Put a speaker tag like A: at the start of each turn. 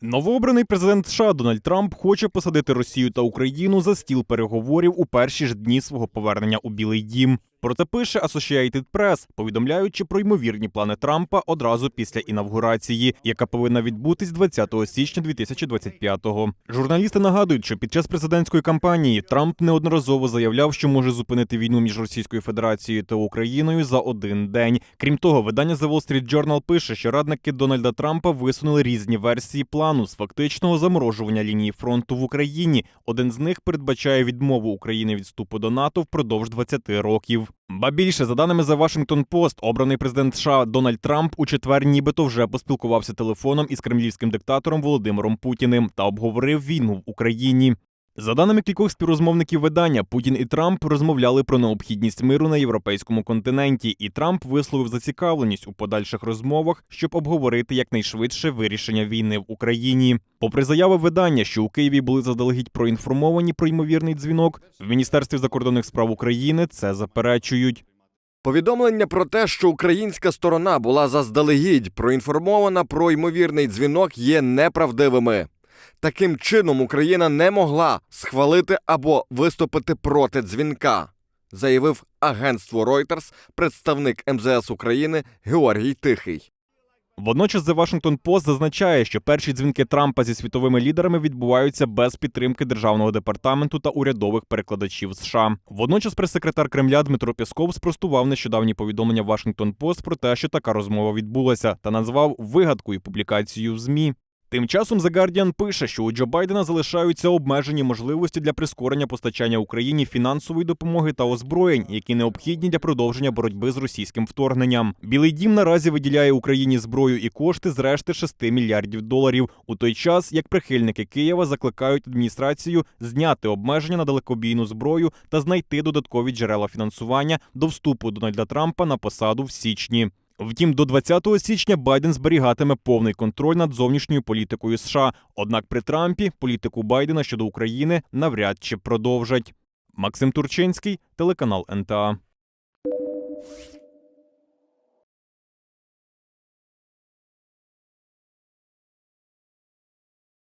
A: Новообраний президент США Дональд Трамп хоче посадити Росію та Україну за стіл переговорів у перші ж дні свого повернення у Білий Дім. Про це пише Associated Press, повідомляючи про ймовірні плани Трампа одразу після інавгурації, яка повинна відбутись 20 січня 2025-го. Журналісти нагадують, що під час президентської кампанії Трамп неодноразово заявляв, що може зупинити війну між Російською Федерацією та Україною за один день. Крім того, видання The Wall Street Journal пише, що радники Дональда Трампа висунули різні версії плану з фактичного заморожування лінії фронту в Україні. Один з них передбачає відмову України від вступу до НАТО впродовж 20 років. Ба більше, за даними The Washington Post, обраний президент США Дональд Трамп у четвер нібито вже поспілкувався телефоном із кремлівським диктатором Володимиром Путіним та обговорив війну в Україні. За даними кількох співрозмовників видання, Путін і Трамп розмовляли про необхідність миру на європейському континенті, і Трамп висловив зацікавленість у подальших розмовах, щоб обговорити якнайшвидше вирішення війни в Україні. Попри заяви видання, що у Києві були заздалегідь проінформовані про ймовірний дзвінок, в міністерстві закордонних справ України це заперечують.
B: Повідомлення про те, що українська сторона була заздалегідь проінформована про ймовірний дзвінок, є неправдивими. Таким чином Україна не могла схвалити або виступити проти дзвінка, заявив агентству Reuters представник МЗС України Георгій Тихий.
A: Водночас The Washington Post зазначає, що перші дзвінки Трампа зі світовими лідерами відбуваються без підтримки державного департаменту та урядових перекладачів США. Водночас прес-секретар Кремля Дмитро Пєсков спростував нещодавні повідомлення Washington Post про те, що така розмова відбулася, та назвав вигадкою публікацію в змі. Тим часом The Guardian пише, що у Джо Байдена залишаються обмежені можливості для прискорення постачання Україні фінансової допомоги та озброєнь, які необхідні для продовження боротьби з російським вторгненням. Білий дім наразі виділяє Україні зброю і кошти з решти 6 мільярдів доларів. У той час як прихильники Києва закликають адміністрацію зняти обмеження на далекобійну зброю та знайти додаткові джерела фінансування до вступу Дональда Трампа на посаду в січні. Втім, до 20 січня Байден зберігатиме повний контроль над зовнішньою політикою США. Однак при Трампі політику Байдена щодо України навряд чи продовжать. Максим Турчинський, телеканал НТА.